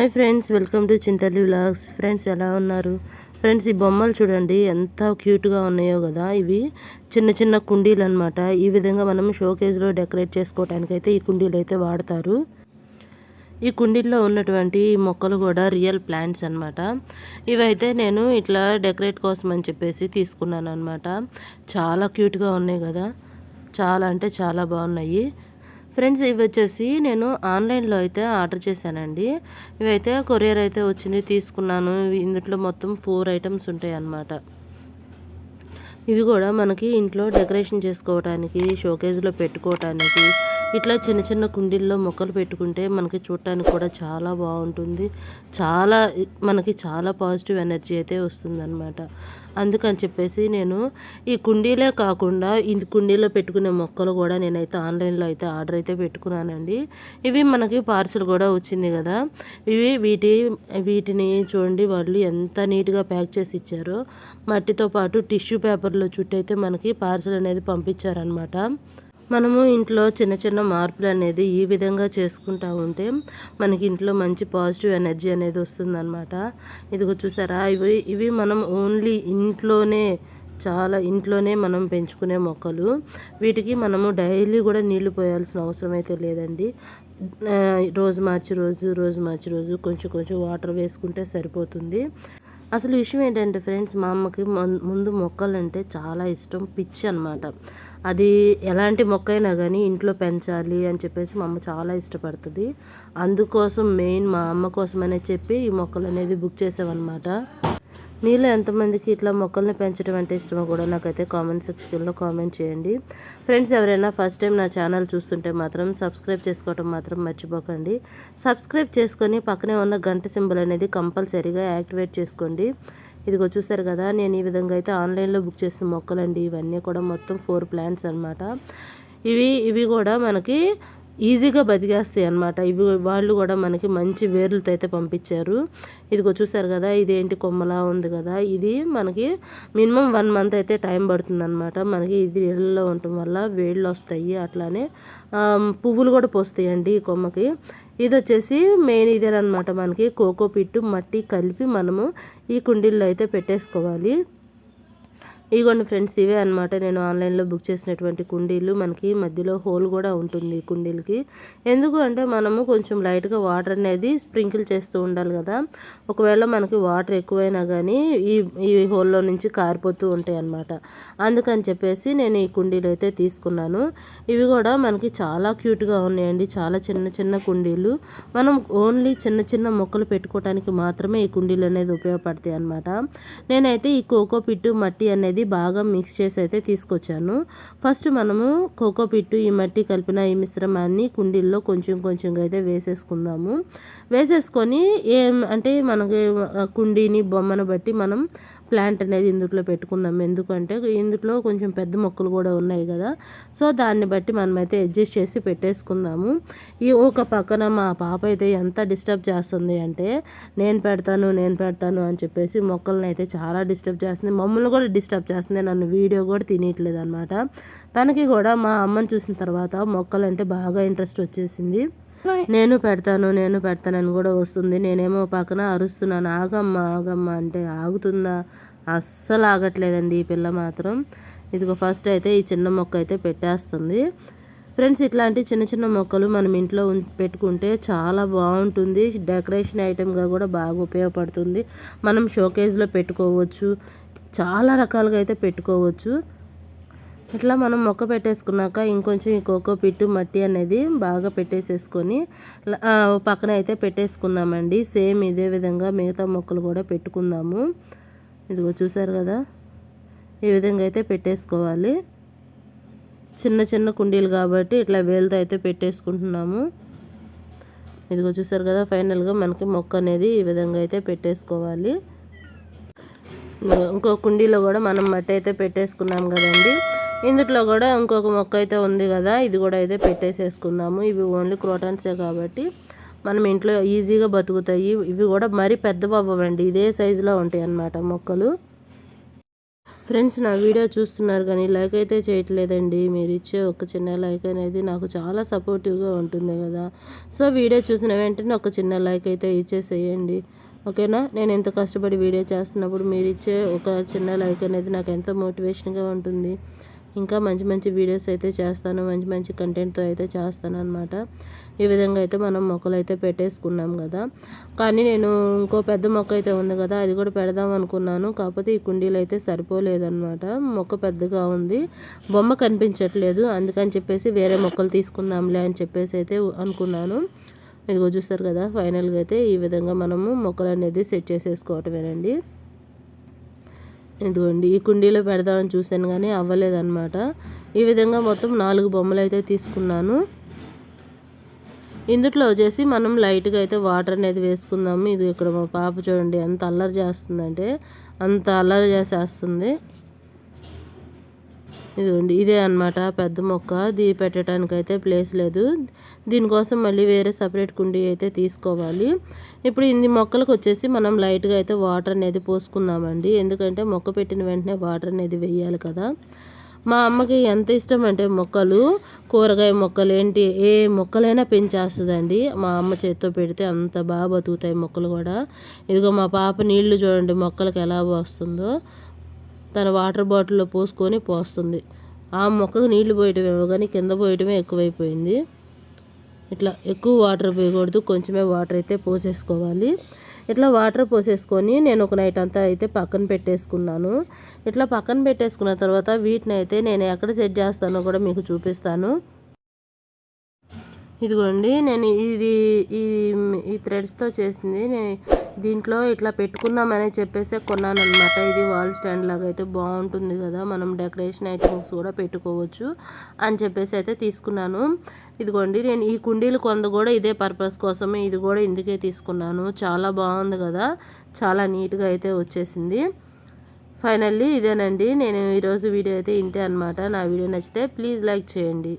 Hi friends welcome to Chintalli vlogs. Friends ఎలా ఉన్నారు? Friends ఈ బొమ్మలు చూడండి ఎంత క్యూట్గా ఉన్నాయో కదా. ఇవి చిన్న చిన్న కుండీలు అనమాట ఈ విధంగా మనం షోకేజ్లో డెకరేట్ చేసుకోవడానికి అయితే ఈ కుండీలు అయితే వాడతారు. ఈ కుండీల్లో ఉన్నటువంటి మొక్కలు కూడా రియల్ ప్లాంట్స్ అనమాట ఇవైతే నేను ఇట్లా డెకరేట్ కోసం అని చెప్పేసి తీసుకున్నాను అనమాట చాలా క్యూట్గా ఉన్నాయి కదా. చాలా అంటే చాలా బాగున్నాయి. ఫ్రెండ్స్ ఇవి వచ్చేసి నేను ఆన్లైన్లో అయితే ఆర్డర్ చేశానండి. ఇవైతే కొరియర్ అయితే వచ్చింది తీసుకున్నాను. ఇందులో మొత్తం ఫోర్ ఐటమ్స్ ఉంటాయి అన్నమాట. ఇవి కూడా మనకి ఇంట్లో డెకరేషన్ చేసుకోవడానికి షోకేజ్లో పెట్టుకోవటానికి ఇట్లా చిన్న చిన్న కుండీల్లో మొక్కలు పెట్టుకుంటే మనకి చూడటానికి కూడా చాలా బాగుంటుంది. చాలా మనకి చాలా పాజిటివ్ ఎనర్జీ అయితే వస్తుందన్నమాట. అందుకని చెప్పేసి నేను ఈ కుండీలే కాకుండా ఈ కుండీలో పెట్టుకునే మొక్కలు కూడా నేనైతే ఆన్లైన్లో అయితే ఆర్డర్ అయితే పెట్టుకున్నానండి. ఇవి మనకి పార్సల్ కూడా వచ్చింది కదా. ఇవి వీటి వీటిని చూడండి వాళ్ళు ఎంత నీట్గా ప్యాక్ చేసి ఇచ్చారో. మట్టితో పాటు టిష్యూ పేపర్లో చుట్టైతే మనకి పార్సల్ అనేది పంపించారనమాట మనము ఇంట్లో చిన్న చిన్న మార్పులు అనేది ఈ విధంగా చేసుకుంటా ఉంటే మనకి ఇంట్లో మంచి పాజిటివ్ ఎనర్జీ అనేది వస్తుందన్నమాట. ఇదిగో చూసారా ఇవి ఇవి మనం ఓన్లీ ఇంట్లోనే చాలా ఇంట్లోనే మనం పెంచుకునే మొక్కలు. వీటికి మనము డైలీ కూడా నీళ్ళు పోయాల్సిన అవసరం అయితే లేదండి. రోజు మార్చి రోజు రోజు మార్చి రోజు కొంచెం కొంచెం వాటర్ వేసుకుంటే సరిపోతుంది. అసలు విషయం ఏంటంటే ఫ్రెండ్స్ మా అమ్మకి ముందు మొక్కలంటే చాలా ఇష్టం. పిచ్చి అనమాట అది ఎలాంటి మొక్క అయినా కానీ ఇంట్లో పెంచాలి అని చెప్పేసి మా అమ్మ చాలా ఇష్టపడుతుంది. అందుకోసం మెయిన్ మా అమ్మ కోసమనే చెప్పి ఈ మొక్కలు అనేది బుక్ చేసామన్నమాట మీలో ఎంతమందికి ఇట్లా మొక్కల్ని పెంచడం అంటే ఇష్టమో కూడా నాకైతే కామెంట్ సెక్షన్లో కామెంట్ చేయండి. ఫ్రెండ్స్ ఎవరైనా ఫస్ట్ టైం నా ఛానల్ చూస్తుంటే మాత్రం సబ్స్క్రైబ్ చేసుకోవటం మాత్రం మర్చిపోకండి. సబ్స్క్రైబ్ చేసుకొని పక్కనే ఉన్న గంట సింబల్ అనేది కంపల్సరీగా యాక్టివేట్ చేసుకోండి. ఇదిగో చూసారు కదా నేను ఈ విధంగా అయితే ఆన్లైన్లో బుక్ చేసిన మొక్కలండి. ఇవన్నీ కూడా మొత్తం ఫోర్ ప్లాంట్స్ అనమాట ఇవి ఇవి కూడా మనకి ఈజీగా బతికేస్తాయి అనమాట ఇవి వాళ్ళు కూడా మనకి మంచి వేర్లతో అయితే పంపించారు. ఇదిగో చూసారు కదా ఇదేంటి కొమ్మలా ఉంది కదా ఇది మనకి మినిమం వన్ మంత్ అయితే టైం పడుతుందన్నమాట. మనకి ఇది ఇళ్ళలో ఉండటం వల్ల వేళ్ళు వస్తాయి అట్లానే పువ్వులు కూడా పోస్తాయండి ఈ కొమ్మకి. ఇది వచ్చేసి మెయిన్ ఇదేనమాట మనకి. కోకో పిట్టు మట్టి కలిపి మనము ఈ కుండీల్లో అయితే పెట్టేసుకోవాలి. ఇదిగోండి ఫ్రెండ్స్ ఇవే అనమాట నేను ఆన్లైన్లో బుక్ చేసినటువంటి కుండీలు. మనకి మధ్యలో హోల్ కూడా ఉంటుంది కుండీలకి. ఎందుకు అంటే మనము కొంచెం లైట్గా వాటర్ అనేది స్ప్రింకిల్ చేస్తూ ఉండాలి కదా. ఒకవేళ మనకి వాటర్ ఎక్కువైనా కానీ ఈ ఈ హోల్లో నుంచి కారిపోతూ ఉంటాయి అనమాట అందుకని చెప్పేసి నేను ఈ కుండీలు అయితే తీసుకున్నాను. ఇవి కూడా మనకి చాలా క్యూట్గా ఉన్నాయండి. చాలా చిన్న చిన్న కుండీలు. మనం ఓన్లీ చిన్న చిన్న మొక్కలు పెట్టుకోవడానికి మాత్రమే ఈ కుండీలు అనేది ఉపయోగపడతాయి అనమాట నేనైతే ఈ కోకో పిట్టు మట్టి అనేది అనేది బాగా మిక్స్ చేసి అయితే తీసుకొచ్చాను. ఫస్ట్ మనము కోకో పిట్టు ఈ మట్టి కలిపిన ఈ మిశ్రమాన్ని కుండీల్లో కొంచెం కొంచెంగా అయితే వేసేసుకుందాము. వేసేసుకొని ఏం అంటే మనకి కుండీని బొమ్మను బట్టి మనం ప్లాంట్ అనేది ఇందులో పెట్టుకుందాం. ఎందుకంటే ఇందులో కొంచెం పెద్ద మొక్కలు కూడా ఉన్నాయి కదా. సో దాన్ని బట్టి మనమైతే అడ్జస్ట్ చేసి పెట్టేసుకుందాము. ఈ ఒక పక్కన మా పాప అయితే ఎంత డిస్టర్బ్ చేస్తుంది అంటే నేను పెడతాను నేను పెడతాను అని చెప్పేసి మొక్కలను అయితే చాలా డిస్టర్బ్ చేస్తుంది. మమ్మల్ని కూడా డిస్టర్బ్ చేస్తుంది. నన్ను వీడియో కూడా తినేయట్లేదు అనమాట తనకి కూడా మా అమ్మని చూసిన తర్వాత మొక్కలంటే బాగా ఇంట్రెస్ట్ వచ్చేసింది. నేను పెడతాను నేను పెడతానని కూడా వస్తుంది. నేనేమో పక్కన అరుస్తున్నాను. ఆగమ్మ ఆగమ్మ అంటే ఆగుతుందా? అస్సలు ఆగట్లేదండి ఈ పిల్ల మాత్రం. ఇదిగో ఫస్ట్ అయితే ఈ చిన్న మొక్క అయితే పెట్టేస్తుంది. ఫ్రెండ్స్ ఇట్లాంటి చిన్న చిన్న మొక్కలు మనం ఇంట్లో పెట్టుకుంటే చాలా బాగుంటుంది. డెకరేషన్ ఐటెంగా కూడా బాగా ఉపయోగపడుతుంది. మనం షోకేజ్లో పెట్టుకోవచ్చు. చాలా రకాలుగా అయితే పెట్టుకోవచ్చు. ఇట్లా మనం మొక్క పెట్టేసుకున్నాక ఇంకొంచెం ఈ కోకో పిట్టు మట్టి అనేది బాగా పెట్టేసేసుకొని పక్కన అయితే పెట్టేసుకుందామండి. సేమ్ ఇదే విధంగా మిగతా మొక్కలు కూడా పెట్టుకుందాము. ఇదిగో చూసారు కదా? ఈ విధంగా అయితే పెట్టేసుకోవాలి. చిన్న చిన్న కుండీలు కాబట్టి ఇట్లా వేలతో అయితే పెట్టేసుకుంటున్నాము. ఇదిగో చూసారు కదా? ఫైనల్గా మనకి మొక్క అనేది ఈ విధంగా అయితే పెట్టేసుకోవాలి. ఇంకో కుండీలో కూడా మనం మట్టి అయితే పెట్టేసుకున్నాం కదండి. ఇందులో కూడా ఇంకొక మొక్క అయితే ఉంది కదా ఇది కూడా అయితే పెట్టేసేసుకుందాము ఇవి ఓన్లీ క్రోటాన్సే కాబట్టి మనం ఇంట్లో ఈజీగా బతుకుతాయి. ఇవి కూడా మరీ పెద్దవి అవ్వండి ఇదే సైజులో ఉంటాయి అన్నమాట మొక్కలు. ఫ్రెండ్స్ నా వీడియో చూస్తున్నారు కానీ లైక్ అయితే చేయట్లేదండి. మీరు ఇచ్చే ఒక చిన్న లైక్ అనేది నాకు చాలా సపోర్టివ్గా ఉంటుంది కదా. సో వీడియో చూసిన వెంటనే ఒక చిన్న లైక్ అయితే ఇచ్చేసేయండి. ఓకేనా? నేను ఎంత కష్టపడి వీడియో చేస్తున్నప్పుడు మీరు ఇచ్చే ఒక చిన్న లైక్ అనేది నాకు ఎంతో మోటివేషన్గా ఉంటుంది. ఇంకా మంచి మంచి వీడియోస్ అయితే చేస్తాను మంచి మంచి కంటెంట్తో అయితే చేస్తాను అనమాట ఈ విధంగా అయితే మనం మొక్కలు అయితే పెట్టేసుకున్నాం కదా. కానీ నేను ఇంకో పెద్ద మొక్క అయితే ఉంది కదా అది కూడా పెడదాం అనుకున్నాను. కాకపోతే ఈ కుండీలు అయితే సరిపోలేదన్నమాట. మొక్క పెద్దగా ఉంది. బొమ్మ కనిపించట్లేదు. అందుకని చెప్పేసి వేరే మొక్కలు తీసుకుందాంలే అని చెప్పేసి అయితే అనుకున్నాను. ఇదిగో చూస్తారు కదా ఫైనల్గా అయితే ఈ విధంగా మనము మొక్కలు అనేది సెట్ చేసేసుకోవటమేనండి. ఇదిగోండి ఈ కుండీలో పెడదామని చూశాను కానీ అవ్వలేదన్నమాట. ఈ విధంగా మొత్తం నాలుగు బొమ్మలు అయితే తీసుకున్నాను. ఇందుట్లో వచ్చేసి మనం లైట్గా అయితే వాటర్ అనేది వేసుకుందాము. ఇది ఇక్కడ మా పాప చూడండి ఎంత అల్లరి చేస్తుందంటే అంత అల్లరి చేసేస్తుంది. ఇదిగోండి ఇదే అనమాట పెద్ద మొక్క దీ పెట్టడానికి అయితే ప్లేస్ లేదు. దీనికోసం మళ్ళీ వేరే సపరేట్ కుండీ అయితే తీసుకోవాలి. ఇప్పుడు ఇన్ని మొక్కలకు వచ్చేసి మనం లైట్గా అయితే వాటర్ అనేది పోసుకుందామండి. ఎందుకంటే మొక్క పెట్టిన వెంటనే వాటర్ అనేది వేయాలి కదా. మా అమ్మకి ఎంత ఇష్టం అంటే మొక్కలు కూరగాయ మొక్కలు ఏంటి ఏ మొక్కలైనా పెంచేస్తుందండి. మా అమ్మ చేత్తో పెడితే అంత బాగా బతుకుతాయి మొక్కలు కూడా. ఇదిగో మా పాప నీళ్ళు చూడండి మొక్కలకు ఎలా వస్తుందో. తన వాటర్ బాటిల్లో పోసుకొని పోస్తుంది. ఆ మొక్కకు నీళ్ళు పోయటమేమో కానీ కింద పోయటమే ఎక్కువైపోయింది. ఇట్లా ఎక్కువ వాటర్ పోయకూడదు కొంచెమే వాటర్ అయితే పోసేసుకోవాలి. ఇట్లా వాటర్ పోసేసుకొని నేను ఒక నైట్ అంతా అయితే పక్కన పెట్టేసుకున్నాను. ఇట్లా పక్కన పెట్టేసుకున్న తర్వాత వీటిని అయితే నేను ఎక్కడ సెట్ చేస్తానో కూడా మీకు చూపిస్తాను. ఇదిగోండి నేను ఇది ఈ ఈ థ్రెడ్స్తో చేసింది. నేను దీంట్లో ఇట్లా పెట్టుకుందామని చెప్పేసి కొన్నాను అనమాట ఇది వాల్ స్టాండ్ లాగా అయితే బాగుంటుంది కదా. మనం డెకరేషన్ ఐటమ్స్ కూడా పెట్టుకోవచ్చు అని చెప్పేసి అయితే తీసుకున్నాను. ఇదిగోండి నేను ఈ కుండీలు కొంద కూడా ఇదే పర్పస్ కోసమే ఇది కూడా ఇందుకే తీసుకున్నాను. చాలా బాగుంది కదా. చాలా నీట్గా అయితే వచ్చేసింది. ఫైనల్లీ ఇదేనండి. నేను ఈరోజు వీడియో అయితే ఇంతే అనమాట నా వీడియో నచ్చితే ప్లీజ్ లైక్ చేయండి.